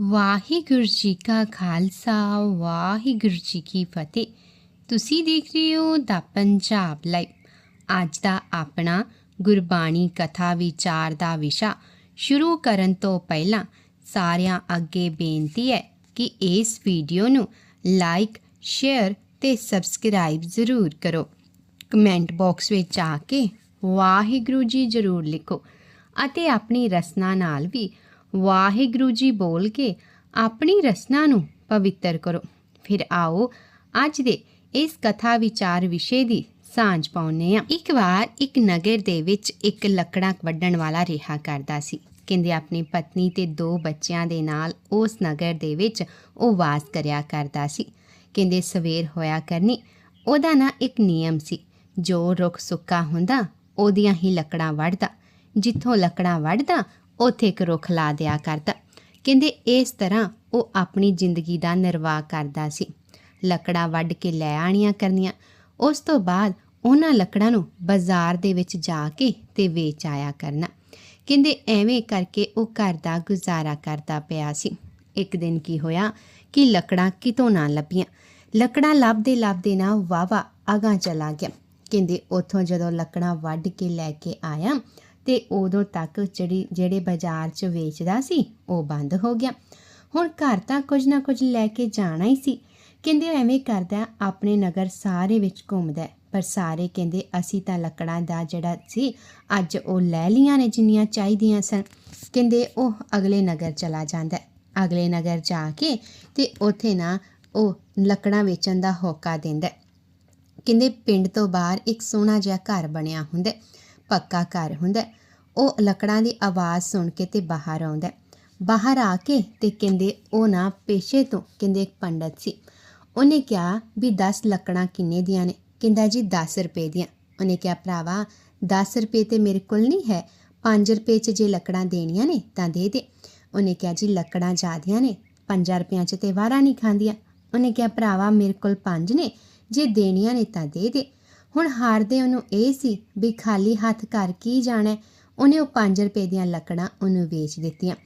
ਵਾਹਿਗੁਰੂ ਜੀ ਕਾ ਖਾਲਸਾ, ਵਾਹਿਗੁਰੂ ਜੀ ਕੀ ਫਤਿਹ। ਤੁਸੀਂ ਦੇਖ ਰਹੇ ਹੋ ਦਾ ਪੰਜਾਬ ਲਾਈਵ। ਅੱਜ ਦਾ ਆਪਣਾ ਗੁਰਬਾਣੀ ਕਥਾ ਵਿਚਾਰ ਦਾ ਵਿਸ਼ਾ ਸ਼ੁਰੂ ਕਰਨ ਤੋਂ ਪਹਿਲਾਂ ਸਾਰਿਆਂ ਅੱਗੇ ਬੇਨਤੀ ਹੈ ਕਿ ਇਸ ਵੀਡੀਓ ਨੂੰ ਲਾਈਕ, ਸ਼ੇਅਰ ਤੇ ਸਬਸਕ੍ਰਾਈਬ ਜ਼ਰੂਰ ਕਰੋ। ਕਮੈਂਟ ਬਾਕਸ ਵਿੱਚ ਆ ਕੇ ਵਾਹਿਗੁਰੂ ਜੀ ਜ਼ਰੂਰ ਲਿਖੋ ਅਤੇ ਆਪਣੀ ਰਸਨਾ ਨਾਲ ਵੀ ਵਾਹਿਗੁਰੂ ਜੀ ਬੋਲ ਕੇ ਆਪਣੀ ਰਸਨਾ ਨੂੰ ਪਵਿੱਤਰ ਕਰੋ। ਫਿਰ ਆਓ ਅੱਜ ਦੇ ਇਸ ਕਥਾ ਵਿਚਾਰ ਵਿਸ਼ੇ ਦੀ ਸਾਂਝ ਪਾਉਨੇ ਆ ਇੱਕ ਵਾਰ ਇੱਕ ਨਗਰ ਦੇ ਵਿੱਚ ਇੱਕ ਲੱਕੜਾਂ ਵੱਢਣ ਵਾਲਾ ਰਿਹਾ ਕਰਦਾ ਸੀ। ਕਹਿੰਦੇ ਆਪਣੀ ਪਤਨੀ ਤੇ ਦੋ ਬੱਚਿਆਂ ਦੇ ਨਾਲ ਉਸ ਨਗਰ ਦੇ ਵਿੱਚ ਉਹ ਵਾਸ ਕਰਿਆ ਕਰਦਾ ਸੀ। ਕਹਿੰਦੇ ਸਵੇਰ ਹੋਇਆ ਕਰਨੀ, ਉਹਦਾ ਨਾ ਇੱਕ ਨਿਯਮ ਸੀ। ਜੋ ਰੁੱਖ ਸੁੱਕਾ ਹੁੰਦਾ, ਉਹਦੀਆਂ ਹੀ ਲੱਕੜਾਂ ਵੱਢਦਾ। ਜਿੱਥੋਂ ਲੱਕੜਾਂ ਵੱਢਦਾ ਉੱਥੇ ਇੱਕ ਰੁੱਖ ਲਾ ਦਿਆ ਕਰਦਾ ਕਹਿੰਦੇ ਇਸ ਤਰ੍ਹਾਂ ਉਹ ਆਪਣੀ ਜ਼ਿੰਦਗੀ ਦਾ ਨਿਰਵਾਹ ਕਰਦਾ ਸੀ। ਲੱਕੜਾਂ ਵੱਢ ਕੇ ਲੈ ਆਣੀਆਂ ਕਰਨੀਆਂ। ਉਸ ਤੋਂ ਬਾਅਦ ਉਹਨਾਂ ਲੱਕੜਾਂ ਨੂੰ ਬਾਜ਼ਾਰ ਦੇ ਵਿੱਚ ਜਾ ਕੇ ਤੇ ਵੇਚ ਆਇਆ ਕਰਨਾ। ਕਹਿੰਦੇ ਐਵੇਂ ਕਰਕੇ ਉਹ ਘਰ ਦਾ ਗੁਜ਼ਾਰਾ ਕਰਦਾ ਪਿਆ ਸੀ। ਇੱਕ ਦਿਨ ਕੀ ਹੋਇਆ ਕਿ ਲੱਕੜਾਂ ਕਿਤੋਂ ਨਾ ਲੱਭੀਆਂ। ਲੱਕੜਾਂ ਲੱਭਦੇ ਲੱਭਦੇ ਨਾ ਵਾਵਾ ਅਗਾਂ ਚਲਾ ਗਿਆ। ਕਹਿੰਦੇ ਉੱਥੋਂ ਜਦੋਂ ਲੱਕੜਾਂ ਵੱਢ ਕੇ ਲੈ ਕੇ ਆਇਆ ਤੇ ਉਦੋਂ ਤੱਕ ਜਿਹੜੀ, ਜਿਹੜੇ ਬਾਜ਼ਾਰ 'ਚ ਵੇਚਦਾ ਸੀ, ਉਹ ਬੰਦ ਹੋ ਗਿਆ। ਹੁਣ ਘਰ ਤਾਂ ਕੁਝ ਨਾ ਕੁਝ ਲੈ ਕੇ ਜਾਣਾ ਹੀ ਸੀ। ਕਹਿੰਦੇ ਉਹ ਐਵੇਂ ਕਰਦਾ, ਆਪਣੇ ਨਗਰ ਸਾਰੇ ਵਿੱਚ ਘੁੰਮਦਾ ਪਰ ਸਾਰੇ ਕਹਿੰਦੇ, ਅਸੀਂ ਤਾਂ ਲੱਕੜਾਂ ਦਾ ਜਿਹੜਾ ਸੀ, ਅੱਜ ਉਹ ਲੈ ਲੀਆਂ ਨੇ ਜਿੰਨੀਆਂ ਚਾਹੀਦੀਆਂ ਸਨ। ਕਹਿੰਦੇ, ਉਹ ਅਗਲੇ ਨਗਰ ਚਲਾ ਜਾਂਦਾ ਅਗਲੇ ਨਗਰ ਜਾ ਕੇ ਤੇ ਉੱਥੇ ਨਾ ਉਹ ਲੱਕੜਾਂ ਵੇਚਣ ਦਾ ਹੋਕਾ ਦਿੰਦਾ ਕਹਿੰਦੇ, ਪਿੰਡ ਤੋਂ ਬਾਹਰ ਇੱਕ ਸੋਹਣਾ ਜਿਹਾ ਘਰ ਬਣਿਆ ਹੁੰਦਾ ਪੱਕਾ ਘਰ ਹੁੰਦਾ ਉਹ ਲੱਕੜਾਂ ਦੀ ਆਵਾਜ਼ ਸੁਣ ਕੇ ਤੇ ਬਾਹਰ ਆਉਂਦਾ ਬਾਹਰ ਆ ਕੇ ਤੇ ਕਹਿੰਦੇ, ਉਹ ਨਾ, ਪੇਸ਼ੇ ਤੋਂ। ਕਹਿੰਦੇ ਇੱਕ ਪੰਡਤ ਸੀ। ਉਹਨੇ ਕਿਹਾ ਵੀ 10 ਲੱਕੜਾਂ ਕਿੰਨੇ ਦੀਆਂ ਨੇ? ਕਹਿੰਦਾ ਜੀ 10 ਰੁਪਏ ਦੀਆਂ। ਉਹਨੇ ਕਿਹਾ, ਭਰਾਵਾ 10 ਰੁਪਏ ਤੇ ਮੇਰੇ ਕੋਲ ਨਹੀਂ ਹੈ। 5 ਰੁਪਏ 'ਚ ਜੇ ਲੱਕੜਾਂ ਦੇਣੀਆਂ ਨੇ ਤਾਂ ਦੇ ਦੇ। ਉਹਨੇ ਕਿਹਾ, ਜੀ, ਲੱਕੜਾਂ ਜ਼ਿਆਦੀਆਂ ਨੇ। 5 ਰੁਪਿਆਂ 'ਚ ਤੇ ਵਾਰਾ ਨਹੀਂ ਖਾਂਦੀਆਂ। ਉਹਨੇ ਕਿਹਾ, ਭਰਾਵਾ, ਮੇਰੇ ਕੋਲ 5 ਨੇ। ਜੇ ਦੇਣੀਆਂ ਨੇ ਤਾਂ ਦੇ ਦੇ। ਹੁਣ ਹਾਰਦੇ ਉਹਨੂੰ ਇਹ ਸੀ ਵੀ ਖਾਲੀ ਹੱਥ ਘਰ ਕੀ ਜਾਣਾ ਉਹਨੇ ਉਹ 5 ਰੁਪਏ ਦੀਆਂ ਲੱਕੜਾਂ ਉਹਨੂੰ ਵੇਚ ਦਿੱਤੀਆਂ।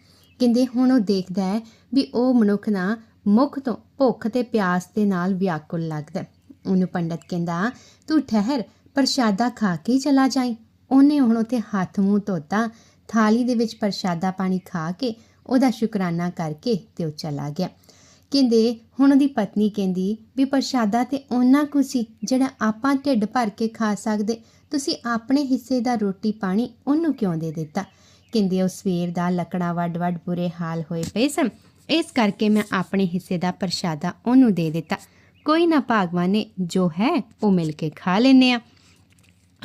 ਕਹਿੰਦੇ ਹੁਣ ਉਹ ਦੇਖਦਾ ਹੈ ਵੀ ਉਹ ਮਨੁੱਖ ਨਾ ਮੁੱਖ ਤੋਂ ਭੁੱਖ ਤੇ ਪਿਆਸ ਦੇ ਨਾਲ ਵਿਆਕੁਲ ਲੱਗਦਾ ਉਹਨੂੰ ਪੰਡਤ ਕਹਿੰਦਾ, ਤੂੰ ਠਹਿਰ, ਪ੍ਰਸ਼ਾਦਾ ਖਾ ਕੇ ਚਲਾ ਜਾਈ। ਉਹਨੇ ਹੁਣ ਉੱਥੇ ਹੱਥ ਮੂੰਹ ਧੋਤਾ, ਥਾਲੀ ਦੇ ਵਿੱਚ ਪ੍ਰਸ਼ਾਦਾ ਪਾਣੀ ਖਾ ਕੇ ਉਹਦਾ ਸ਼ੁਕਰਾਨਾ ਕਰਕੇ ਤੇ ਉਹ ਚਲਾ ਗਿਆ। ਕਹਿੰਦੇ, ਹੁਣ ਉਹਦੀ ਪਤਨੀ ਕਹਿੰਦੀ ਵੀ ਪ੍ਰਸ਼ਾਦਾ ਤੇ ਉਹਨਾਂ ਕੁ ਸੀ ਜਿਹੜਾ ਆਪਾਂ ਢਿੱਡ ਭਰ ਕੇ ਖਾ ਸਕਦੇ। ਤੁਸੀਂ ਆਪਣੇ ਹਿੱਸੇ ਦਾ ਰੋਟੀ ਪਾਣੀ ਉਹਨੂੰ ਕਿਉਂ ਦੇ ਦਿੱਤਾ? ਕਹਿੰਦੇ, ਉਹ ਸਵੇਰ ਦਾ ਲੱਕੜਾਂ ਵੱਡ ਵੱਡ ਬੁਰੇ ਹਾਲ ਹੋਏ ਪਏ ਸਨ। ਇਸ ਕਰਕੇ ਮੈਂ ਆਪਣੇ ਹਿੱਸੇ ਦਾ ਪ੍ਰਸ਼ਾਦਾ ਉਹਨੂੰ ਦੇ ਦਿੱਤਾ। ਕੋਈ ਨਾ ਭਾਗਵਾਨੇ ਜੋ ਹੈ ਉਹ ਮਿਲ ਕੇ ਖਾ ਲੈਨੇ ਆ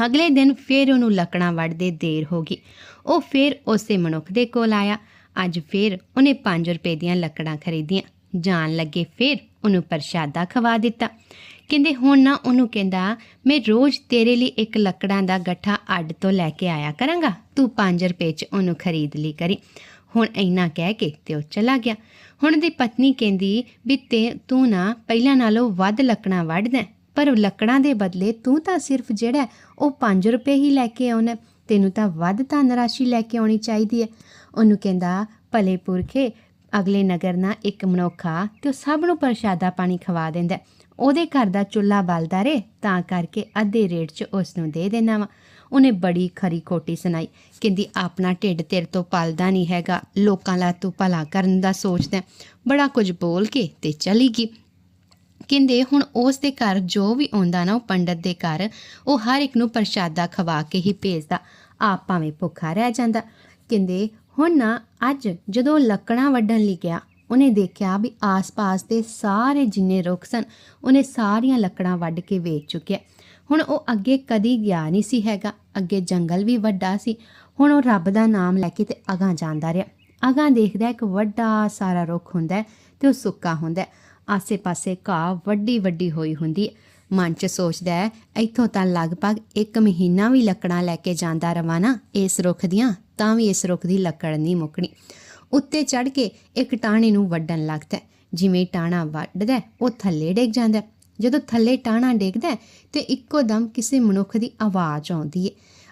ਅਗਲੇ ਦਿਨ ਫੇਰ ਉਹਨੂੰ ਲੱਕੜਾਂ ਵੱਢਦੇ ਦੇਰ ਹੋ ਗਈ। ਉਹ ਫੇਰ ਉਸੇ ਮਨੁੱਖ ਦੇ ਕੋਲ ਆਇਆ। ਅੱਜ ਫੇਰ ਉਹਨੇ 5 ਰੁਪਏ ਦੀਆਂ ਲੱਕੜਾਂ ਖਰੀਦੀਆਂ। ਜਾਣ ਲੱਗੇ ਫਿਰ ਉਹਨੂੰ ਪ੍ਰਸ਼ਾਦਾ ਖਵਾ ਦਿੱਤਾ। ਕਹਿੰਦੇ, ਹੁਣ ਨਾ ਉਹਨੂੰ ਕਹਿੰਦਾ, ਮੈਂ ਰੋਜ਼ ਤੇਰੇ ਲਈ ਇੱਕ ਲੱਕੜਾਂ ਦਾ ਗੱਠਾ ਅੱਡ ਤੋਂ ਲੈ ਕੇ ਆਇਆ ਕਰਾਂਗਾ। ਤੂੰ 5 ਰੁਪਏ 'ਚ ਉਹਨੂੰ ਖਰੀਦ ਲਈ ਕਰੀ। ਹੁਣ ਇੰਨਾ ਕਹਿ ਕੇ ਤੇ ਉਹ ਚਲਾ ਗਿਆ। ਹੁਣ ਦੀ ਪਤਨੀ ਕਹਿੰਦੀ ਵੀ, ਤੇ ਤੂੰ ਨਾ ਪਹਿਲਾਂ ਨਾਲੋਂ ਵੱਧ ਲੱਕੜਾਂ ਵੱਢਦਾ ਪਰ ਲੱਕੜਾਂ ਦੇ ਬਦਲੇ ਤੂੰ ਤਾਂ ਸਿਰਫ ਜਿਹੜਾ ਉਹ 5 ਰੁਪਏ ਹੀ ਲੈ ਕੇ ਆਉਣਾ ਤੈਨੂੰ ਤਾਂ ਵੱਧ ਧਨ ਰਾਸ਼ੀ ਲੈ ਕੇ ਆਉਣੀ ਚਾਹੀਦੀ ਹੈ। ਉਹਨੂੰ ਕਹਿੰਦਾ, ਭਲੇ ਪੁਰਖੇ ਅਗਲੇ ਨਗਰ ਨਾਲ ਇੱਕ ਮਨੋਖਾ ਤੇ ਉਹ ਸਭ ਨੂੰ ਪ੍ਰਸ਼ਾਦਾ ਪਾਣੀ ਖਵਾ ਦਿੰਦਾ ਉਹਦੇ ਘਰ ਦਾ ਚੁੱਲ੍ਹਾ ਬਲਦਾ ਰੇ ਤਾਂ ਕਰਕੇ ਅੱਧੇ ਰੇਟ 'ਚ ਉਸ ਨੂੰ ਦੇ ਦੇਣਾ ਵਾ। ਉਹਨੇ ਬੜੀ ਖਰੀ ਖੋਟੀ ਸੁਣਾਈ। ਕਹਿੰਦੀ, ਆਪਣਾ ਢਿੱਡ ਤੇਰੇ ਤੋਂ ਪਲਦਾ ਨਹੀਂ ਹੈਗਾ। ਲੋਕਾਂ ਲਾ ਤੂੰ ਭਲਾ ਕਰਨ ਦਾ ਸੋਚਦਾ ਬੜਾ ਕੁਝ ਬੋਲ ਕੇ ਤੇ ਚਲੀ ਗਈ। ਕਹਿੰਦੇ, ਹੁਣ ਉਸ ਦੇ ਘਰ ਜੋ ਵੀ ਆਉਂਦਾ ਨਾ ਉਹ ਪੰਡਤ ਦੇ ਘਰ, ਉਹ ਹਰ ਇੱਕ ਨੂੰ ਪ੍ਰਸ਼ਾਦਾ ਖਵਾ ਕੇ ਹੀ ਭੇਜਦਾ। ਆਪ ਭਾਵੇਂ ਭੁੱਖਾ ਰਹਿ ਜਾਂਦਾ। ਕਹਿੰਦੇ ਹੁਣ ਨਾ ਅੱਜ ਜਦੋਂ ਲੱਕੜਾਂ ਵੱਢਣ ਲਈ ਗਿਆ, ਉਹਨੇ ਦੇਖਿਆ ਵੀ ਆਸ-ਪਾਸ ਦੇ ਸਾਰੇ ਜਿੰਨੇ ਰੁੱਖ ਸਨ, ਉਹਨੇ ਸਾਰੀਆਂ ਲੱਕੜਾਂ ਵੱਢ ਕੇ ਵੇਚ ਚੁੱਕਿਆ ਹੁਣ ਉਹ ਅੱਗੇ ਕਦੀ ਗਿਆ ਨਹੀਂ ਸੀ ਹੈਗਾ, ਅੱਗੇ ਜੰਗਲ ਵੀ ਵੱਡਾ ਸੀ। ਹੁਣ ਉਹ ਰੱਬ ਦਾ ਨਾਮ ਲੈ ਕੇ ਤੇ ਅਗਾਂ ਜਾਂਦਾ ਰਿਹਾ। ਅਗਾਂ ਦੇਖਦਾ ਇੱਕ ਵੱਡਾ ਸਾਰਾ ਰੁੱਖ ਹੁੰਦਾ ਹੈ ਤੇ ਉਹ ਸੁੱਕਾ ਹੁੰਦਾ ਆਸੇ-ਪਾਸੇ ਘਾਹ ਵੱਡੀ ਵੱਡੀ ਹੋਈ ਹੁੰਦੀ ਹੈ। ਮਨ 'ਚ ਸੋਚਦਾ ਹੈ, ਇੱਥੋਂ ਤਾਂ ਲਗਭਗ 1 ਮਹੀਨਾ ਵੀ ਲੱਕੜਾਂ ਲੈ ਕੇ ਜਾਂਦਾ ਰਵਾਂ ਨਾ ਇਸ ਰੁੱਖ ਦੀਆਂ। ਤਾਂ ਵੀ ਇਸ ਰੁੱਖ ਦੀ ਲੱਕੜ ਨਹੀਂ ਮੁੱਕਣੀ। ਉੱਤੇ ਚੜ ਕੇ ਇੱਕ ਟਾਹਣੇ ਨੂੰ ਵੱਢਣ ਲੱਗਦਾ ਜਿਵੇਂ ਟਾਹਣਾ ਵੱਢਦਾ ਉਹ ਥੱਲੇ ਡਿੱਗ ਜਾਂਦਾ ਜਦੋਂ ਥੱਲੇ ਟਾਹਣਾ ਡਿੱਗਦਾ ਹੈ, ਤੇ ਇੱਕੋ ਦਮ ਕਿਸੇ ਮਨੁੱਖ ਦੀ ਆਵਾਜ਼ ਆਉਂਦੀ ਹੈ।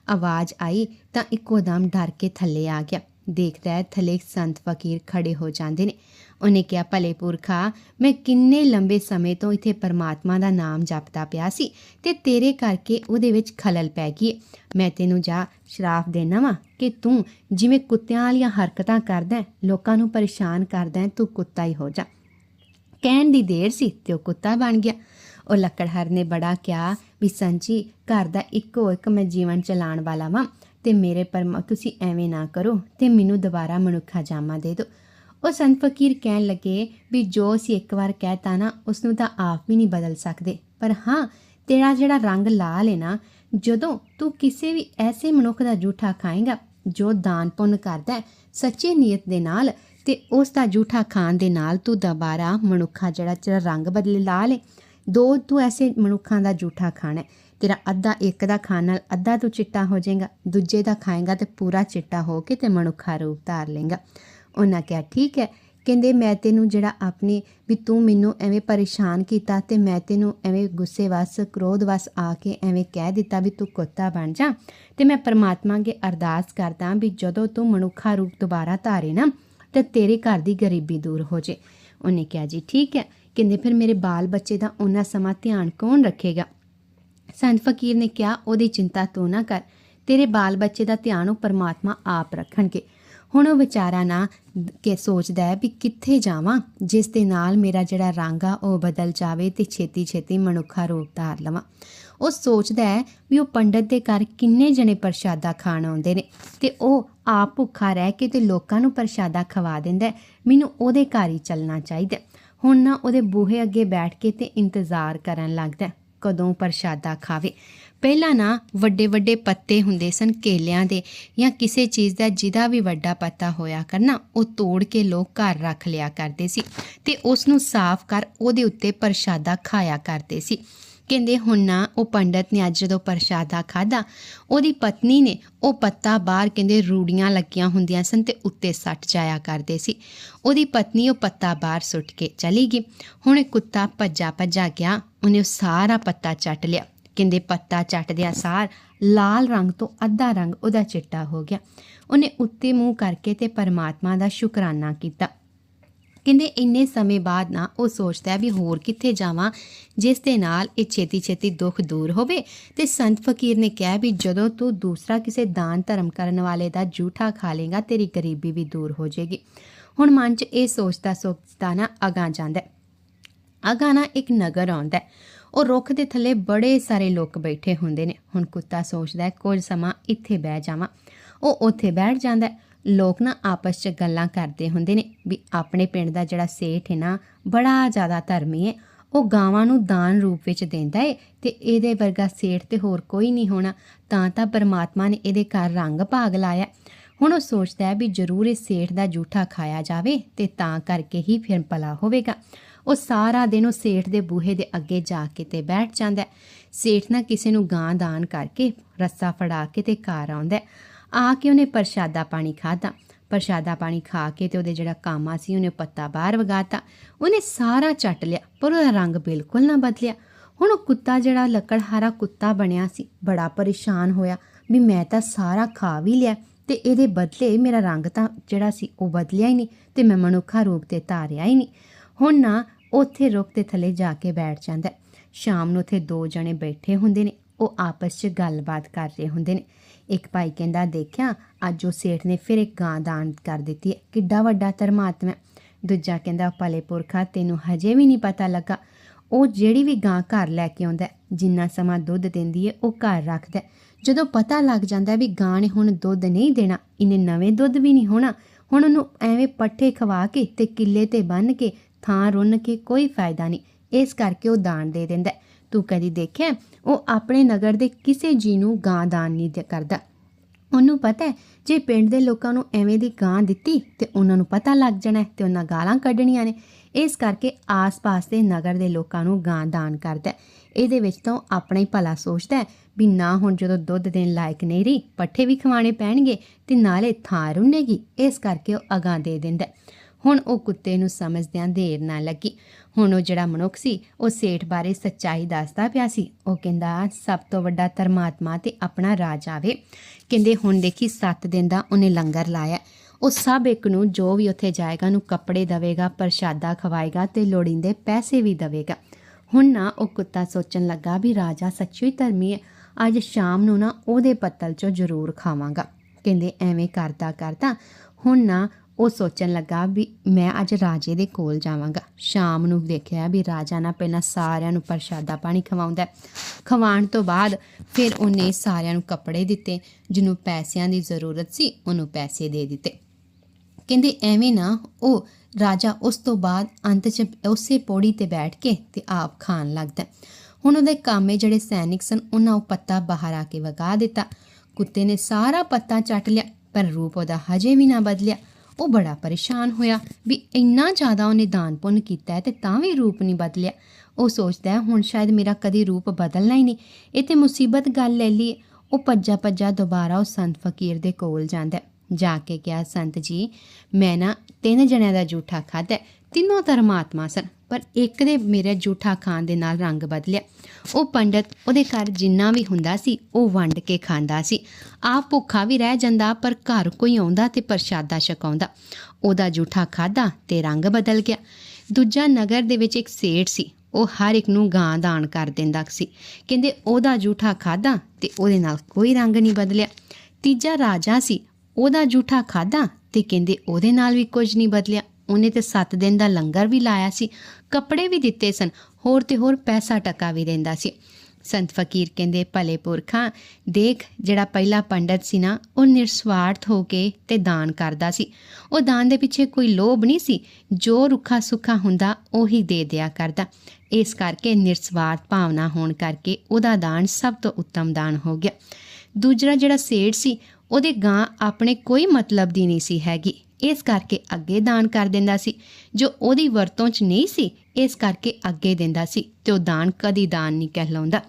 ਆਵਾਜ਼ ਆਈ ਤਾਂ ਇੱਕੋ ਦਮ ਡਰ ਕੇ ਥੱਲੇ ਆ ਗਿਆ। ਦੇਖਦਾ ਹੈ ਥੱਲੇ ਸੰਤ ਫਕੀਰ ਖੜੇ ਹੋ ਜਾਂਦੇ ਨੇ। ਉਹਨੇ ਕਿਹਾ, ਭਲੇ ਪੁਰਖਾ, ਮੈਂ ਕਿੰਨੇ ਲੰਬੇ ਸਮੇਂ ਤੋਂ ਇੱਥੇ ਪਰਮਾਤਮਾ ਦਾ ਨਾਮ ਜਪਦਾ ਪਿਆ ਸੀ ਤੇ ਤੇਰੇ ਕਰਕੇ ਉਹਦੇ ਵਿੱਚ ਖਲਲ ਪੈ ਗਈ ਹੈ। ਮੈਂ ਤੈਨੂੰ ਜਾ ਸ਼ਰਾਫ ਦੇਣਾ ਵਾ ਕਿ ਤੂੰ ਜਿਵੇਂ ਕੁੱਤਿਆਂ ਵਾਲੀਆਂ ਹਰਕਤਾਂ ਕਰਦਾ ਲੋਕਾਂ ਨੂੰ ਪਰੇਸ਼ਾਨ ਕਰਦਾ ਤੂੰ ਕੁੱਤਾ ਹੀ ਹੋ ਜਾ। ਕਹਿਣ ਦੀ ਦੇਰ ਸੀ ਤੇ ਉਹ ਕੁੱਤਾ ਬਣ ਗਿਆ। ਉਹ ਲੱਕੜਹਾਰ ਨੇ ਬੜਾ ਕਿਹਾ ਵੀ ਸੰਜੀ, ਘਰ ਦਾ ਇੱਕੋ ਇੱਕ ਮੈਂ ਜੀਵਨ ਚਲਾਉਣ ਵਾਲਾ ਵਾਂ ਤੇ ਮੇਰੇ ਪਰਮਾ, ਤੁਸੀਂ ਐਵੇਂ ਨਾ ਕਰੋ ਤੇ ਮੈਨੂੰ ਦੁਬਾਰਾ ਮਨੁੱਖਾ ਜਾਮਾ ਦੇ ਦਿਓ। ਉਹ ਸੰਤ ਫਕੀਰ ਕਹਿਣ ਲੱਗੇ ਵੀ ਜੋ ਅਸੀਂ ਇੱਕ ਵਾਰ ਕਹਿਤਾ ਨਾ ਉਸ ਨੂੰ ਤਾਂ ਆਪ ਵੀ ਨਹੀਂ ਬਦਲ ਸਕਦੇ। ਪਰ ਹਾਂ, ਤੇਰਾ ਜਿਹੜਾ ਰੰਗ ਲਾਲ ਹੈ ਨਾ, ਜਦੋਂ ਤੂੰ ਕਿਸੇ ਵੀ ਐਸੇ ਮਨੁੱਖ ਦਾ ਜੂਠਾ ਖਾਏਗਾ, ਜੋ ਦਾਨ ਪੁੰਨ ਕਰਦਾ ਸੱਚੇ ਨੀਅਤ ਦੇ ਨਾਲ ਤੇ ਉਸ ਦਾ ਜੂਠਾ ਖਾਣ ਦੇ ਨਾਲ ਤੂੰ ਦੁਬਾਰਾ ਮਨੁੱਖਾ ਜਿਹੜਾ ਤੇਰਾ ਰੰਗ ਬਦਲੇ ਲਾਲ ਹੈ ਦੋ, ਤੂੰ ਐਸੇ ਮਨੁੱਖਾਂ ਦਾ ਜੂਠਾ ਖਾਣਾ ਤੇਰਾ ਅੱਧਾ ਇੱਕ ਦਾ ਖਾਣ ਨਾਲ ਅੱਧਾ ਤੂੰ ਚਿੱਟਾ ਹੋ ਜਾਏਗਾ, ਦੂਜੇ ਦਾ ਖਾਏਗਾ ਤੇ ਪੂਰਾ ਚਿੱਟਾ ਹੋ ਕੇ ਤੇ ਮਨੁੱਖਾ ਰੂਪ ਧਾਰ ਲੇਗਾ ਉਹਨਾਂ ਕਿਹਾ, ਠੀਕ ਹੈ। ਕਹਿੰਦੇ, ਮੈਂ ਤੈਨੂੰ ਜਿਹੜਾ ਆਪਣੇ, ਵੀ ਤੂੰ ਮੈਨੂੰ ਐਵੇਂ ਪਰੇਸ਼ਾਨ ਕੀਤਾ ਤੇ ਮੈਂ ਤੈਨੂੰ ਐਵੇਂ ਗੁੱਸੇ ਵਸ, ਕ੍ਰੋਧ ਵਸ ਆ ਕੇ ਐਵੇਂ ਕਹਿ ਦਿੱਤਾ ਵੀ ਤੂੰ ਕੁੱਤਾ ਬਣ ਜਾ ਤੇ ਮੈਂ ਪਰਮਾਤਮਾ ਅੱਗੇ ਅਰਦਾਸ ਕਰਦਾ ਵੀ ਜਦੋਂ ਤੂੰ ਮਨੁੱਖਾ ਰੂਪ ਦੁਬਾਰਾ ਧਾਰੇ ਨਾ, ਤੇ ਤੇਰੇ ਘਰ ਦੀ ਗਰੀਬੀ ਦੂਰ ਹੋ ਜੇ। ਉਹਨੇ ਕਿਹਾ, ਜੀ, ਠੀਕ ਹੈ। ਕਹਿੰਦੇ, ਫਿਰ ਮੇਰੇ ਬਾਲ ਬੱਚੇ ਦਾ ਉਹਨਾਂ ਸਮਾਂ ਧਿਆਨ ਕੌਣ ਰੱਖੇਗਾ? ਸੰਤ ਫਕੀਰ ਨੇ ਕਿਹਾ, ਉਹਦੀ ਚਿੰਤਾ ਤੂੰ ਨਾ ਕਰ। ਤੇਰੇ ਬਾਲ ਬੱਚੇ ਦਾ ਧਿਆਨ ਉਹ ਪਰਮਾਤਮਾ ਆਪ ਰੱਖਣਗੇ। ਹੁਣ ਉਹ ਵਿਚਾਰਾ ਨਾ ਕਿ ਸੋਚਦਾ ਹੈ ਵੀ ਕਿੱਥੇ ਜਾਵਾਂ, ਜਿਸ ਦੇ ਨਾਲ ਮੇਰਾ ਜਿਹੜਾ ਰੰਗ ਆ ਉਹ ਬਦਲ ਜਾਵੇ ਤੇ ਛੇਤੀ ਛੇਤੀ ਮਨੁੱਖਾ ਰੂਪ ਧਾਰ ਲਵਾਂ। ਉਹ ਸੋਚਦਾ ਹੈ ਵੀ ਉਹ ਪੰਡਤ ਦੇ ਘਰ ਕਿੰਨੇ ਜਣੇ ਪ੍ਰਸ਼ਾਦਾ ਖਾਣ ਆਉਂਦੇ ਨੇ ਤੇ ਉਹ ਆਪ ਭੁੱਖਾ ਰਹਿ ਕੇ ਤੇ ਲੋਕਾਂ ਨੂੰ ਪ੍ਰਸ਼ਾਦਾ ਖਵਾ ਦਿੰਦਾ ਮੈਨੂੰ ਉਹਦੇ ਘਰ ਹੀ ਚੱਲਣਾ ਚਾਹੀਦਾ ਹੁਣ ਨਾ ਉਹਦੇ ਬੂਹੇ ਅੱਗੇ ਬੈਠ ਕੇ ਤੇ ਇੰਤਜ਼ਾਰ ਕਰਨ ਲੱਗਦਾ ਕਦੋਂ ਪ੍ਰਸ਼ਾਦਾ ਖਾਵੇ। ਪਹਿਲਾਂ ਨਾ ਵੱਡੇ ਵੱਡੇ ਪੱਤੇ ਹੁੰਦੇ ਸਨ ਕੇਲਿਆਂ ਦੇ ਜਾਂ ਕਿਸੇ ਚੀਜ਼ ਦਾ ਜਿਹਦਾ ਵੀ ਵੱਡਾ ਪੱਤਾ ਹੋਇਆ ਕਰਨਾ ਉਹ ਤੋੜ ਕੇ ਲੋਕ ਘਰ ਰੱਖ ਲਿਆ ਕਰਦੇ ਸੀ ਤੇ ਉਸ ਨੂੰ ਸਾਫ਼ ਕਰ ਉਹਦੇ ਉੱਤੇ ਪ੍ਰਸ਼ਾਦਾ ਖਾਇਆ ਕਰਦੇ ਸੀ। ਕਹਿੰਦੇ ਹੁਣ ਨਾ ਉਹ ਪੰਡਤ ਨੇ ਅੱਜ ਜਦੋਂ ਪ੍ਰਸ਼ਾਦਾ ਖਾਦਾ ਉਹਦੀ ਪਤਨੀ ਨੇ ਉਹ ਪੱਤਾ ਬਾਹਰ ਕਹਿੰਦੇ ਰੂੜੀਆਂ ਲੱਗੀਆਂ ਹੁੰਦੀਆਂ ਸਨ ਤੇ ਉੱਤੇ ਸੱਟ ਜਾਇਆ ਕਰਦੇ ਸੀ। ਉਹਦੀ ਪਤਨੀ ਉਹ ਪੱਤਾ ਬਾਹਰ ਸੁੱਟ ਕੇ ਚਲੀ ਗਈ। ਹੁਣ ਇਹ ਕੁੱਤਾ ਭੱਜਾ ਭੱਜਾ ਗਿਆ, ਉਹਨੇ ਉਹ ਸਾਰਾ ਪੱਤਾ ਚੱਟ ਲਿਆ। ਕਹਿੰਦੇ ਪੱਤਾ ਚੱਟਦਿਆਂ ਸਾਰ ਲਾਲ ਰੰਗ ਤੋਂ ਅੱਧਾ ਰੰਗ ਉਹਦਾ ਚਿੱਟਾ ਹੋ ਗਿਆ। ਉਹਨੇ ਉੱਤੇ ਮੂੰਹ ਕਰਕੇ ਤੇ ਪਰਮਾਤਮਾ ਦਾ ਸ਼ੁਕਰਾਨਾ ਕੀਤਾ। ਕਹਿੰਦੇ ਇੰਨੇ ਸਮੇਂ ਬਾਅਦ ਨਾ ਉਹ ਸੋਚਦਾ ਵੀ ਹੋਰ ਕਿੱਥੇ ਜਾਵਾਂ, ਜਿਸ ਦੇ ਨਾਲ ਇਹ ਛੇਤੀ ਛੇਤੀ ਦੁੱਖ ਦੂਰ ਹੋਵੇ ਤੇ ਸੰਤ ਫਕੀਰ ਨੇ ਕਿਹਾ ਵੀ ਜਦੋਂ ਤੂੰ ਦੂਸਰਾ ਕਿਸੇ ਦਾਨ ਧਰਮ ਕਰਨ ਵਾਲੇ ਦਾ ਜੂਠਾ ਖਾ ਲੇਗਾ, ਤੇਰੀ ਗਰੀਬੀ ਵੀ ਦੂਰ ਹੋ ਜਾਏਗੀ। ਹੁਣ ਮਨ 'ਚ ਇਹ ਸੋਚਦਾ ਸੋਚਦਾ ਨਾ ਅਗਾਂ ਜਾਂਦਾ ਹੈ। ਨਾ ਇੱਕ ਨਗਰ ਆਉਂਦਾ ਉਹ ਰੁੱਖ ਦੇ ਥੱਲੇ ਬੜੇ ਸਾਰੇ ਲੋਕ ਬੈਠੇ ਹੁੰਦੇ ਨੇ। ਹੁਣ ਕੁੱਤਾ ਸੋਚਦਾ ਕੁਝ ਸਮਾਂ ਇੱਥੇ ਬਹਿ ਜਾਵਾਂ। ਉਹ ਉੱਥੇ ਬੈਠ ਜਾਂਦਾ ਲੋਕ ਨਾ ਆਪਸ 'ਚ ਗੱਲਾਂ ਕਰਦੇ ਹੁੰਦੇ ਨੇ ਵੀ ਆਪਣੇ ਪਿੰਡ ਦਾ ਜਿਹੜਾ ਸੇਠ ਹੈ ਨਾ, ਬੜਾ ਜ਼ਿਆਦਾ ਧਰਮੀ ਹੈ। ਉਹ ਗਾਵਾਂ ਨੂੰ ਦਾਨ ਰੂਪ ਵਿੱਚ ਦਿੰਦਾ ਏ ਤੇ ਇਹਦੇ ਵਰਗਾ ਸੇਠ ਤੇ ਹੋਰ ਕੋਈ ਨਹੀਂ ਹੋਣਾ। ਤਾਂ ਤਾਂ ਪਰਮਾਤਮਾ ਨੇ ਇਹਦੇ ਘਰ ਰੰਗ ਭਾਗ ਲਾਇਆ। ਹੁਣ ਉਹ ਸੋਚਦਾ ਹੈ ਵੀ ਜ਼ਰੂਰ ਇਹ ਸੇਠ ਦਾ ਜੂਠਾ ਖਾਇਆ ਜਾਵੇ ਤੇ ਤਾਂ ਕਰਕੇ ਹੀ ਫਿਰ ਭਲਾ ਹੋਵੇਗਾ। ਉਹ ਸਾਰਾ ਦਿਨ ਉਹ ਸੇਠ ਦੇ ਬੂਹੇ ਦੇ ਅੱਗੇ ਜਾ ਕੇ ਤੇ ਬੈਠ ਜਾਂਦਾ ਸੇਠ ਨਾ ਕਿਸੇ ਨੂੰ ਗਾਂ ਦਾਨ ਕਰਕੇ ਰੱਸਾ ਫੜਾ ਕੇ ਤੇ ਘਰ ਆਉਂਦਾ ਆ ਕੇ ਉਹਨੇ ਪ੍ਰਸ਼ਾਦਾ ਪਾਣੀ ਖਾਧਾ। ਪ੍ਰਸ਼ਾਦਾ ਪਾਣੀ ਖਾ ਕੇ ਤੇ ਉਹਦੇ ਜਿਹੜਾ ਕਾਮਾ ਸੀ, ਉਹਨੇ ਪੱਤਾ ਬਾਹਰ ਵਗਾਤਾ। ਉਹਨੇ ਸਾਰਾ ਚੱਟ ਲਿਆ, ਪਰ ਉਹਦਾ ਰੰਗ ਬਿਲਕੁਲ ਨਾ ਬਦਲਿਆ। ਹੁਣ ਉਹ ਕੁੱਤਾ ਜਿਹੜਾ ਲੱਕੜਹਾਰਾ ਕੁੱਤਾ ਬਣਿਆ ਸੀ, ਬੜਾ ਪਰੇਸ਼ਾਨ ਹੋਇਆ ਵੀ ਮੈਂ ਤਾਂ ਸਾਰਾ ਖਾ ਵੀ ਲਿਆ ਤੇ ਇਹਦੇ ਬਦਲੇ ਮੇਰਾ ਰੰਗ ਤਾਂ ਜਿਹੜਾ ਸੀ ਉਹ ਬਦਲਿਆ ਹੀ ਨਹੀਂ ਤੇ ਮੈਂ ਮਨੁੱਖਾ ਰੂਪ ਤੇ ਧਾਰਿਆ ਹੀ ਨਹੀਂ। ਹੁਣ ਨਾ ਉੱਥੇ ਰੁੱਖ ਦੇ ਥੱਲੇ ਜਾ ਕੇ ਬੈਠ ਜਾਂਦਾ ਸ਼ਾਮ ਨੂੰ ਉੱਥੇ ਦੋ ਜਣੇ ਬੈਠੇ ਹੁੰਦੇ ਨੇ, ਉਹ ਆਪਸ 'ਚ ਗੱਲਬਾਤ ਕਰ ਰਹੇ ਹੁੰਦੇ ਨੇ। ਇੱਕ ਭਾਈ ਕਹਿੰਦਾ, ਦੇਖਿਆ, ਅੱਜ ਉਹ ਸੇਠ ਨੇ ਫਿਰ ਇੱਕ ਗਾਂ ਦਾਨ ਕਰ ਦਿੱਤੀ ਹੈ। ਕਿੱਡਾ ਵੱਡਾ ਧਰਮਾਤਮਾ ਹੈ। ਦੂਜਾ ਕਹਿੰਦਾ, ਭਲੇ ਪੁਰਖਾ, ਤੈਨੂੰ ਹਜੇ ਵੀ ਨਹੀਂ ਪਤਾ ਲੱਗਾ। ਉਹ ਜਿਹੜੀ ਵੀ ਗਾਂ ਘਰ ਲੈ ਕੇ ਆਉਂਦਾ ਜਿੰਨਾ ਸਮਾਂ ਦੁੱਧ ਦਿੰਦੀ ਹੈ, ਉਹ ਘਰ ਰੱਖਦਾ ਜਦੋਂ ਪਤਾ ਲੱਗ ਜਾਂਦਾ ਵੀ ਗਾਂ ਨੇ ਹੁਣ ਦੁੱਧ ਨਹੀਂ ਦੇਣਾ, ਇਹਨੇ ਨਵੇਂ ਦੁੱਧ ਵੀ ਨਹੀਂ ਹੋਣਾ। ਹੁਣ ਉਹਨੂੰ ਐਵੇਂ ਪੱਠੇ ਖਵਾ ਕੇ ਤੇ ਕਿੱਲੇ ਤੇ ਬੰਨ ਕੇ ਥਾਂ ਰੁੰਨ ਕੇ ਕੋਈ ਫਾਇਦਾ ਨਹੀਂ। ਇਸ ਕਰਕੇ ਉਹ ਦਾਨ ਦੇ ਦਿੰਦਾ ਤੂੰ ਕਦੀ ਦੇਖਿਆ ਉਹ ਆਪਣੇ ਨਗਰ ਦੇ ਕਿਸੇ ਜੀ ਨੂੰ ਗਾਂ ਦਾਨ ਨਹੀਂ ਦੇ- ਕਰਦਾ। ਉਹਨੂੰ ਪਤਾ ਹੈ, ਜੇ ਪਿੰਡ ਦੇ ਲੋਕਾਂ ਨੂੰ ਐਵੇਂ ਦੀ ਗਾਂ ਦਿੱਤੀ ਤੇ ਉਹਨਾਂ ਨੂੰ ਪਤਾ ਲੱਗ ਜਾਣਾ ਹੈ ਤੇ ਉਹਨਾਂ ਗਾਲਾਂ ਕੱਢਣੀਆਂ ਨੇ। ਇਸ ਕਰਕੇ ਆਸ-ਪਾਸ ਦੇ ਨਗਰ ਦੇ ਲੋਕਾਂ ਨੂੰ ਗਾਂ ਦਾਨ ਕਰਦਾ ਇਹਦੇ ਵਿੱਚ ਤਾਂ ਉਹ ਆਪਣਾ ਹੀ ਭਲਾ ਸੋਚਦਾ ਵੀ ਨਾ ਹੁਣ ਜਦੋਂ ਦੁੱਧ ਦੇਣ ਲਾਇਕ ਨਹੀਂ ਰਹੀ, ਪੱਠੇ ਵੀ ਖਵਾਣੇ ਪੈਣਗੇ ਤੇ ਨਾਲੇ ਥਾਂ ਰੁੰਨੇਗੀ। ਇਸ ਕਰਕੇ ਉਹ ਅਗਾਂ ਦੇ ਦਿੰਦਾ ਹੁਣ ਉਹ ਕੁੱਤੇ ਨੂੰ ਸਮਝਦਿਆਂ ਦੇਰ ਨਾ ਲੱਗੀ। ਹੁਣ ਉਹ ਜਿਹੜਾ ਮਨੁੱਖ ਸੀ, ਉਹ ਸੇਠ ਬਾਰੇ ਸੱਚਾਈ ਦੱਸਦਾ ਪਿਆ ਸੀ। ਉਹ ਕਹਿੰਦਾ, ਸਭ ਤੋਂ ਵੱਡਾ ਧਰਮਾਤਮਾ ਤੇ ਆਪਣਾ ਰਾਜ ਆਵੇ। ਕਹਿੰਦੇ, ਹੁਣ ਦੇਖੀ 7 ਦਿਨ ਦਾ ਉਹਨੇ ਲੰਗਰ ਲਾਇਆ। ਉਹ ਸਭ ਇੱਕ ਨੂੰ ਜੋ ਵੀ ਉੱਥੇ ਜਾਏਗਾ ਨੂੰ ਕੱਪੜੇ ਦੇਵੇਗਾ, ਪ੍ਰਸ਼ਾਦਾ ਖਵਾਏਗਾ ਤੇ ਲੋੜੀਂਦੇ ਪੈਸੇ ਵੀ ਦੇਵੇਗਾ। ਹੁਣ ਨਾ ਉਹ ਕੁੱਤਾ ਸੋਚਣ ਲੱਗਾ ਵੀ ਰਾਜਾ ਸੱਚੀ ਧਰਮੀ ਹੈ। ਅੱਜ ਸ਼ਾਮ ਨੂੰ ਨਾ ਉਹਦੇ ਪੱਤਲ ਚੋਂ ਜ਼ਰੂਰ ਖਾਵਾਂਗਾ। ਕਹਿੰਦੇ, ਐਵੇਂ ਕਰਦਾ ਕਰਦਾ ਹੁਣ ਨਾ ਉਹ ਸੋਚਣ ਲੱਗਾ ਵੀ ਮੈਂ ਅੱਜ ਰਾਜੇ ਦੇ ਕੋਲ ਜਾਵਾਂਗਾ। ਸ਼ਾਮ ਨੂੰ ਦੇਖਿਆ ਵੀ ਰਾਜਾ ਨਾ ਪਹਿਲਾਂ ਸਾਰਿਆਂ ਨੂੰ ਪ੍ਰਸ਼ਾਦਾ ਪਾਣੀ ਖਵਾਉਂਦਾ ਖਵਾਉਣ ਤੋਂ ਬਾਅਦ ਫਿਰ ਉਹਨੇ ਸਾਰਿਆਂ ਨੂੰ ਕੱਪੜੇ ਦਿੱਤੇ, ਜਿਹਨੂੰ ਪੈਸਿਆਂ ਦੀ ਜ਼ਰੂਰਤ ਸੀ, ਉਹਨੂੰ ਪੈਸੇ ਦੇ ਦਿੱਤੇ। ਕਹਿੰਦੇ ਐਵੇਂ ਨਾ, ਉਹ ਰਾਜਾ ਉਸ ਤੋਂ ਬਾਅਦ ਅੰਤ ਚ ਉਸੇ ਪੌੜੀ ਤੇ ਬੈਠ ਕੇ ਤੇ ਆਪ ਖਾਣ ਲੱਗਦਾ ਹੁਣ ਉਹਦੇ ਕਾਮੇ ਜਿਹੜੇ ਸੈਨਿਕ ਸਨ, ਉਹਨਾਂ ਉਹ ਪੱਤਾ ਬਾਹਰ ਆ ਕੇ ਵਗਾ ਦਿੱਤਾ। ਕੁੱਤੇ ਨੇ ਸਾਰਾ ਪੱਤਾ ਚੱਟ ਲਿਆ, ਪਰ ਰੂਪ ਉਹਦਾ ਹਜੇ ਵੀ ਨਾ ਬਦਲਿਆ। ਉਹ ਬੜਾ ਪਰੇਸ਼ਾਨ ਹੋਇਆ ਵੀ ਇੰਨਾ ਜ਼ਿਆਦਾ ਉਹਨੇ ਦਾਨ ਪੁੰਨ ਕੀਤਾ ਹੈ ਤੇ ਤਾਂ ਵੀ ਰੂਪ ਨਹੀਂ ਬਦਲਿਆ। ਉਹ ਸੋਚਦਾ ਹੈ, ਹੁਣ ਸ਼ਾਇਦ ਮੇਰਾ ਕਦੀ ਰੂਪ ਬਦਲਣਾ ਹੀ ਨਹੀਂ। ਇਹ ਤੇ ਮੁਸੀਬਤ ਗੱਲ ਲੈ ਲਈ ਉਹ ਭੱਜਾ ਭੱਜਾ ਦੁਬਾਰਾ ਉਹ ਸੰਤ ਫਕੀਰ ਦੇ ਕੋਲ ਜਾਂਦਾ ਜਾ ਕੇ ਕਿਹਾ, ਸੰਤ ਜੀ, ਮੈਂ ਨਾ ਤਿੰਨ ਜਣਿਆਂ ਦਾ ਜੂਠਾ ਖਾਧਾ ਤਿੰਨੋਂ ਧਰਮਾਤਮਾ ਸਨ। ਪਰ ਇੱਕ ਦੇ ਮੇਰਾ ਜੂਠਾ ਖਾਣ ਦੇ ਨਾਲ ਰੰਗ ਬਦਲਿਆ। ਉਹ ਪੰਡਤ ਉਹਦੇ ਘਰ ਜਿੰਨਾ ਵੀ ਹੁੰਦਾ ਸੀ, ਉਹ ਵੰਡ ਕੇ ਖਾਂਦਾ ਸੀ। ਆਪ ਭੁੱਖਾ ਵੀ ਰਹਿ ਜਾਂਦਾ, ਪਰ ਘਰ ਕੋਈ ਆਉਂਦਾ ਤੇ ਪ੍ਰਸ਼ਾਦਾ ਛਕਾਉਂਦਾ। ਉਹਦਾ ਜੂਠਾ ਖਾਦਾ ਤੇ ਰੰਗ ਬਦਲ ਗਿਆ। ਦੂਜਾ ਨਗਰ ਦੇ ਵਿੱਚ ਇੱਕ ਸੇਠ ਸੀ। ਉਹ ਹਰ ਇੱਕ ਨੂੰ ਗਾਂ ਦਾਨ ਕਰ ਦਿੰਦਾ ਸੀ। ਕਹਿੰਦੇ ਉਹਦਾ ਜੂਠਾ ਖਾਦਾ ਤੇ ਉਹਦੇ ਨਾਲ ਕੋਈ ਰੰਗ ਨਹੀਂ ਬਦਲਿਆ। ਤੀਜਾ ਰਾਜਾ ਸੀ। ਉਹਦਾ ਜੂਠਾ ਖਾਦਾ ਤੇ ਕਹਿੰਦੇ ਉਹਦੇ ਨਾਲ ਵੀ ਕੁਝ ਨਹੀਂ ਬਦਲਿਆ। ਉਹਨੇ ਤੇ 7 ਦਿਨ ਦਾ ਲੰਗਰ ਵੀ ਲਾਇਆ ਸੀ, ਕੱਪੜੇ ਵੀ ਦਿੱਤੇ ਸਨ, ਹੋਰ ਤੇ ਹੋਰ ਪੈਸਾ ਟਕਾ ਵੀ ਦਿੰਦਾ ਸੀ। ਸੰਤ ਫਕੀਰ ਕਹਿੰਦੇ, ਭਲੇ ਪੁਰਖਾਂ, ਦੇਖ, ਜਿਹੜਾ ਪਹਿਲਾ ਪੰਡਤ ਸੀ ਨਾ, ਉਹ ਨਿਰਸਵਾਰਥ ਹੋ ਕੇ ਤੇ ਦਾਨ ਕਰਦਾ ਸੀ। ਉਹ ਦਾਨ ਦੇ ਪਿੱਛੇ ਕੋਈ ਲੋਭ ਨਹੀਂ ਸੀ, ਜੋ ਰੁੱਖਾ ਸੁੱਖਾ ਹੁੰਦਾ, ਉਹੀ ਦੇ ਦਿਆ ਕਰਦਾ। ਇਸ ਕਰਕੇ ਨਿਰਸਵਾਰਥ ਭਾਵਨਾ ਹੋਣ ਕਰਕੇ ਉਹਦਾ ਦਾਨ ਸਭ ਤੋਂ ਉੱਤਮ ਦਾਨ ਹੋ ਗਿਆ। ਦੂਜਾ ਜਿਹੜਾ ਸੇਠ ਸੀ, ਉਹਦੇ ਗਾਂ ਆਪਣੇ ਕੋਈ ਮਤਲਬ ਦੀ ਨਹੀਂ ਸੀ ਹੈਗੀ। ਇਸ ਕਰਕੇ ਅੱਗੇ ਦਾਨ ਕਰ ਦਿੰਦਾ ਸੀ। ਜੋ ਉਹਦੀ ਵਰਤੋਂ 'ਚ ਨਹੀਂ ਸੀ, ਇਸ ਕਰਕੇ ਅੱਗੇ ਦਿੰਦਾ ਸੀ ਤੇ ਉਹ ਦਾਨ ਕਦੀ ਦਾਨ ਨਹੀਂ ਕਹਿਲਾਉਂਦਾ।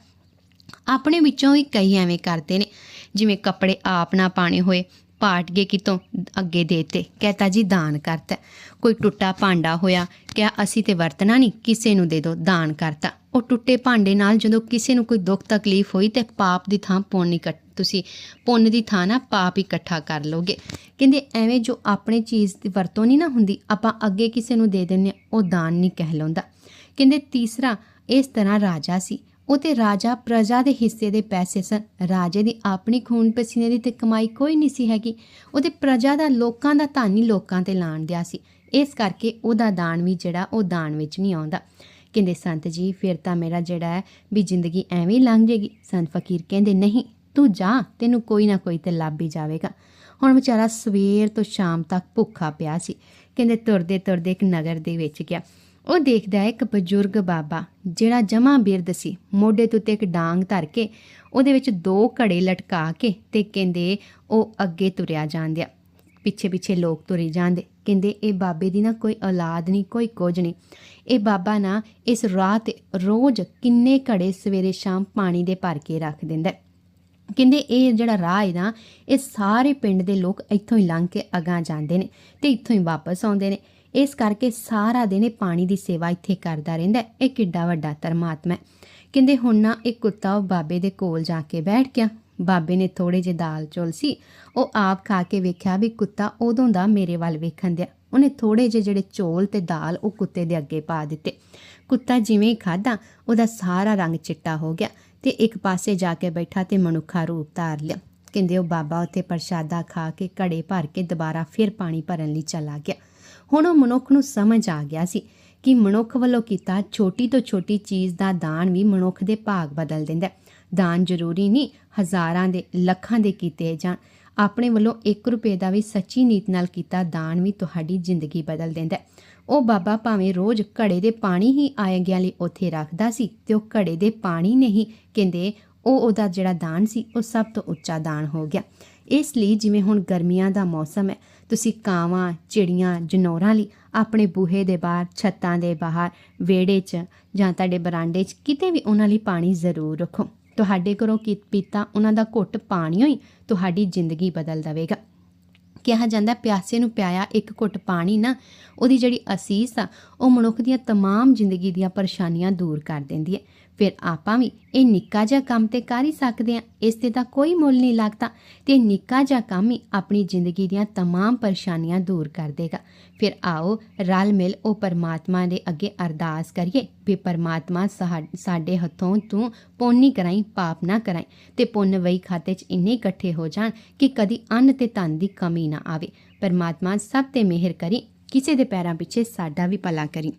ਆਪਣੇ ਵਿੱਚੋਂ ਵੀ ਕਈ ਐਵੇਂ ਕਰਦੇ ਨੇ, ਜਿਵੇਂ ਕੱਪੜੇ ਆਪ ਨਾ ਪਾਣੇ ਹੋਏ, ਪਾਟ ਗਏ ਕਿਤੋਂ ਅੱਗੇ ਦੇਤੇ, ਕਹਤਾ ਜੀ ਦਾਨ ਕਰਤਾ। ਕੋਈ ਟੁੱਟਾ ਭਾਂਡਾ ਹੋਇਆ, ਕਿਹਾ ਅਸੀਂ ਤੇ ਵਰਤਣਾ ਨਹੀਂ, ਕਿਸੇ ਨੂੰ ਦੇ ਦਿਓ ਦਾਨ ਕਰਤਾ। ਉਹ ਟੁੱਟੇ ਭਾਂਡੇ ਨਾਲ ਜਦੋਂ ਕਿਸੇ ਨੂੰ ਕੋਈ ਦੁੱਖ ਤਕਲੀਫ ਹੋਈ ਤੇ ਪਾਪ ਦੀ ਥਾਂ ਪੁੰਨ ਇਕੱਠ ਤੁਸੀਂ ਪੁੰਨ ਦੀ ਥਾਂ ਨਾ ਪਾਪ ਇਕੱਠਾ ਕਰ ਲੋਗੇ। ਕਹਿੰਦੇ ਐਵੇਂ ਜੋ ਆਪਣੇ ਚੀਜ਼ ਦੀ ਵਰਤੋਂ ਨਹੀਂ ਨਾ ਹੁੰਦੀ ਆਪਾਂ ਅੱਗੇ ਕਿਸੇ ਨੂੰ ਦੇ ਦਿੰਨੇ ਹਾਂ, ਉਹ ਦਾਨ ਨਹੀਂ ਕਹਿਲਾਉਂਦਾ। ਕਹਿੰਦੇ ਤੀਸਰਾ ਇਸ ਤਰ੍ਹਾਂ ਰਾਜਾ ਸੀ। ਉਹ ਤੇ ਰਾਜਾ ਪ੍ਰਜਾ ਦੇ ਹਿੱਸੇ ਦੇ ਪੈਸੇ ਸਨ। ਰਾਜੇ ਦੀ ਆਪਣੀ ਖੂਨ ਪਸੀਨੇ ਦੀ ਤੇ ਕਮਾਈ ਕੋਈ ਨਹੀਂ ਸੀ ਹੈਗੀ। ਉਹਦੇ ਪ੍ਰਜਾ ਦਾ ਲੋਕਾਂ ਦਾ ਧਨ ਹੀ ਲੋਕਾਂ ਤੇ ਲਾਣ ਦਿਆ ਸੀ। ਇਸ ਕਰਕੇ ਉਹਦਾ ਦਾਨ ਵੀ ਜਿਹੜਾ ਉਹ ਦਾਨ ਵਿੱਚ ਨਹੀਂ ਆਉਂਦਾ। ਕਹਿੰਦੇ ਸੰਤ ਜੀ ਫਿਰ ਤਾਂ ਮੇਰਾ ਜਿਹੜਾ ਹੈ ਵੀ ਜ਼ਿੰਦਗੀ ਐਵੇਂ ਹੀ ਲੰਘ ਜੇਗੀ ਸੰਤ ਫਕੀਰ ਕਹਿੰਦੇ ਨਹੀਂ ਤੂੰ ਜਾ, ਤੈਨੂੰ ਕੋਈ ਨਾ ਕੋਈ ਤੇ ਲੱਭ ਹੀ ਜਾਵੇਗਾ। ਹੁਣ ਵਿਚਾਰਾ ਸਵੇਰ ਤੋਂ ਸ਼ਾਮ ਤੱਕ ਭੁੱਖਾ ਪਿਆ ਸੀ। ਕਹਿੰਦੇ ਤੁਰਦੇ ਤੁਰਦੇ ਇੱਕ ਨਗਰ ਦੇ ਵਿੱਚ ਗਿਆ। ਉਹ ਦੇਖਦਾ ਹੈ ਇੱਕ ਬਜ਼ੁਰਗ ਬਾਬਾ, ਜਿਹੜਾ ਜਮਾ ਬਿਰਦ ਸੀ। ਮੋਢੇ ਤੋਂ ਤੇ ਇੱਕ ਡਾਂਗ ਧਰ ਕੇ ਉਹਦੇ ਵਿੱਚ ਦੋ ਘੜੇ ਲਟਕਾ ਕੇ ਤੇ ਕਹਿੰਦੇ ਉਹ ਅੱਗੇ ਤੁਰਿਆ ਜਾਂਦਿਆ। ਪਿੱਛੇ ਪਿੱਛੇ ਲੋਕ ਤੁਰੇ ਜਾਂਦੇ। ਕਹਿੰਦੇ, ਇਹ ਬਾਬੇ ਦੀ ਨਾ ਕੋਈ ਔਲਾਦ ਨਹੀਂ, ਕੋਈ ਕੁਝ ਨਹੀਂ। ਇਹ ਬਾਬਾ ਨਾ ਇਸ ਰਾਹ ਤੇ ਰੋਜ਼ ਕਿੰਨੇ ਘੜੇ ਸਵੇਰੇ ਸ਼ਾਮ ਪਾਣੀ ਦੇ ਭਰ ਕੇ ਰੱਖ ਦਿੰਦਾ ਕਹਿੰਦੇ ਇਹ ਜਿਹੜਾ ਰਾਹ ਹੈ ਨਾ, ਇਹ ਸਾਰੇ ਪਿੰਡ ਦੇ ਲੋਕ ਇੱਥੋਂ ਹੀ ਲੰਘ ਕੇ ਅਗਾਂ ਜਾਂਦੇ ਨੇ ਤੇ ਇੱਥੋਂ ਹੀ ਵਾਪਸ ਆਉਂਦੇ ਨੇ। ਇਸ ਕਰਕੇ ਸਾਰਾ ਦਿਨ ਇਹ ਪਾਣੀ ਦੀ ਸੇਵਾ ਇੱਥੇ ਕਰਦਾ ਰਹਿੰਦਾ ਇਹ ਕਿੱਡਾ ਵੱਡਾ ਧਰਮਾਤਮਾ ਹੈ। ਕਹਿੰਦੇ ਹੁਣ ਨਾ ਇਹ ਕੁੱਤਾ ਉਹ ਬਾਬੇ ਦੇ ਕੋਲ ਜਾ ਕੇ ਬੈਠ ਗਿਆ। ਬਾਬੇ ਨੇ ਥੋੜੇ ਜਿਹੇ ਦਾਲ ਚੌਲ ਸੀ। ਉਹ ਆਪ ਖਾ ਕੇ ਵੇਖਿਆ ਵੀ ਕੁੱਤਾ ਉਦੋਂ ਦਾ ਮੇਰੇ ਵੱਲ ਵੇਖਣ ਦਿਆ। ਉਹਨੇ ਥੋੜੇ ਜਿਹੇ ਜਿਹੜੇ ਚੌਲ ਤੇ ਦਾਲ ਉਹ ਕੁੱਤੇ ਦੇ ਅੱਗੇ ਪਾ ਦਿੱਤੇ। ਕੁੱਤਾ ਜਿਵੇਂ ਹੀ ਖਾਦਾ ਉਹਦਾ ਸਾਰਾ ਰੰਗ ਚਿੱਟਾ ਹੋ ਗਿਆ ਤੇ ਇੱਕ ਪਾਸੇ ਜਾ ਕੇ ਬੈਠਾ ਤੇ ਮਨੁੱਖਾ ਰੂਪ ਧਾਰ ਲਿਆ। ਕਹਿੰਦੇ ਉਹ ਬਾਬਾ ਉੱਥੇ ਪ੍ਰਸ਼ਾਦਾ ਖਾ ਕੇ ਘੜੇ ਭਰ ਕੇ ਦੁਬਾਰਾ ਫਿਰ ਪਾਣੀ ਭਰਨ ਲਈ ਚਲਾ ਗਿਆ। ਹੁਣ ਉਹ ਮਨੁੱਖ ਨੂੰ ਸਮਝ ਆ ਗਿਆ ਸੀ ਕਿ ਮਨੁੱਖ ਵੱਲੋਂ ਕੀਤਾ ਛੋਟੀ ਤੋਂ ਛੋਟੀ ਚੀਜ਼ ਦਾ ਦਾਨ ਵੀ ਮਨੁੱਖ ਦੇ ਭਾਗ ਬਦਲ ਦਿੰਦਾ ਦਾਨ ਜ਼ਰੂਰੀ ਨਹੀਂ, ਹਜ਼ਾਰਾਂ ਦੇ, ਲੱਖਾਂ ਦੇ ਕੀਤੇ ਜਾਣ। ਆਪਣੇ ਵੱਲੋਂ 1 ਰੁਪਏ ਦਾ ਵੀ ਸੱਚੀ ਨੀਤ ਨਾਲ ਕੀਤਾ ਦਾਨ ਵੀ ਤੁਹਾਡੀ ਜ਼ਿੰਦਗੀ ਬਦਲ ਦਿੰਦਾ ਹੈ। ਉਹ ਬਾਬਾ ਭਾਵੇਂ ਰੋਜ਼ ਘੜੇ ਦੇ ਪਾਣੀ ਹੀ ਆਇਆਂ ਲਈ ਉੱਥੇ ਰੱਖਦਾ ਸੀ ਤੇ ਉਹ ਘੜੇ ਦੇ ਪਾਣੀ ਨਹੀਂ ਕਹਿੰਦੇ, ਉਹ ਉਹਦਾ ਜਿਹੜਾ ਦਾਨ ਸੀ, ਉਹ ਸਭ ਤੋਂ ਉੱਚਾ ਦਾਨ ਹੋ ਗਿਆ। ਇਸ ਲਈ ਜਿਵੇਂ ਹੁਣ ਗਰਮੀਆਂ ਦਾ ਮੌਸਮ ਹੈ, ਤੁਸੀਂ ਕਾਵਾਂ, ਚਿੜੀਆਂ, ਜਨੌਰਾਂ ਲਈ ਆਪਣੇ ਬੂਹੇ ਦੇ ਬਾਹਰ, ਛੱਤਾਂ ਦੇ ਬਾਹਰ, ਵਿਹੜੇ 'ਚ ਜਾਂ ਤੁਹਾਡੇ ਬਰਾਂਡੇ 'ਚ ਕਿਤੇ ਵੀ ਉਹਨਾਂ ਲਈ ਪਾਣੀ ਜ਼ਰੂਰ ਰੱਖੋ। ਤੁਹਾਡੇ ਘਰੋਂ ਕੀ ਪੀਤਾ, ਉਹਨਾਂ ਦਾ ਘੁੱਟ ਪਾਣੀਓ ਹੀ ਤੁਹਾਡੀ ਜ਼ਿੰਦਗੀ ਬਦਲ ਦੇਵੇਗਾ। ਕਿਹਾ ਜਾਂਦਾ ਪਿਆਸੇ ਨੂੰ ਪਿਆਇਆ ਇੱਕ ਘੁੱਟ ਪਾਣੀ ਨਾ ਉਹਦੀ ਜਿਹੜੀ ਅਸੀਸ ਆ ਉਹ ਮਨੁੱਖ ਦੀਆਂ तमाम ਜ਼ਿੰਦਗੀ ਦੀਆਂ ਪਰੇਸ਼ਾਨੀਆਂ ਦੂਰ ਕਰ ਦਿੰਦੀ ਹੈ ਫਿਰ ਆਪਾਂ ਵੀ ਇਹ ਨਿੱਕਾ ਜਿਹਾ ਕੰਮ ਤੇ ਕਰ ਹੀ ਸਕਦੇ ਹਾਂ ਇਸ ਤੇ ਤਾਂ ਕੋਈ ਮੁੱਲ ਨਹੀਂ ਲੱਗਦਾ ਤੇ ਨਿੱਕਾ ਜਿਹਾ ਕੰਮ ਹੀ ਆਪਣੀ ਜ਼ਿੰਦਗੀ ਦੀਆਂ तमाम ਪਰੇਸ਼ਾਨੀਆਂ ਦੂਰ ਕਰ ਦੇਗਾ ਫਿਰ ਆਓ ਰਲ ਮਿਲ ਉਹ ਪਰਮਾਤਮਾ ਦੇ ਅੱਗੇ ਅਰਦਾਸ ਕਰੀਏ ਵੀ ਪਰਮਾਤਮਾ ਸਾਹ- ਸਾਡੇ ਹੱਥੋਂ ਤੂੰ ਪੁੰਨ ਨਹੀਂ ਕਰਾਈ ਪਾਪ ਨਾ ਕਰਾਈ ਤੇ ਪੁੰਨ ਵਈ ਖਾਤੇ 'ਚ ਇੰਨੇ ਇਕੱਠੇ ਹੋ ਜਾਣ ਕਿ ਕਦੀ ਅੰਨ ਤੇ ਧਨ ਦੀ ਕਮੀ ਨਾ ਆਵੇ ਪਰਮਾਤਮਾ ਸਭ ਤੇ ਮਿਹਰ ਕਰੀ ਕਿਸੇ ਦੇ ਪੈਰਾਂ ਪਿੱਛੇ ਸਾਡਾ ਵੀ ਭਲਾ ਕਰੀ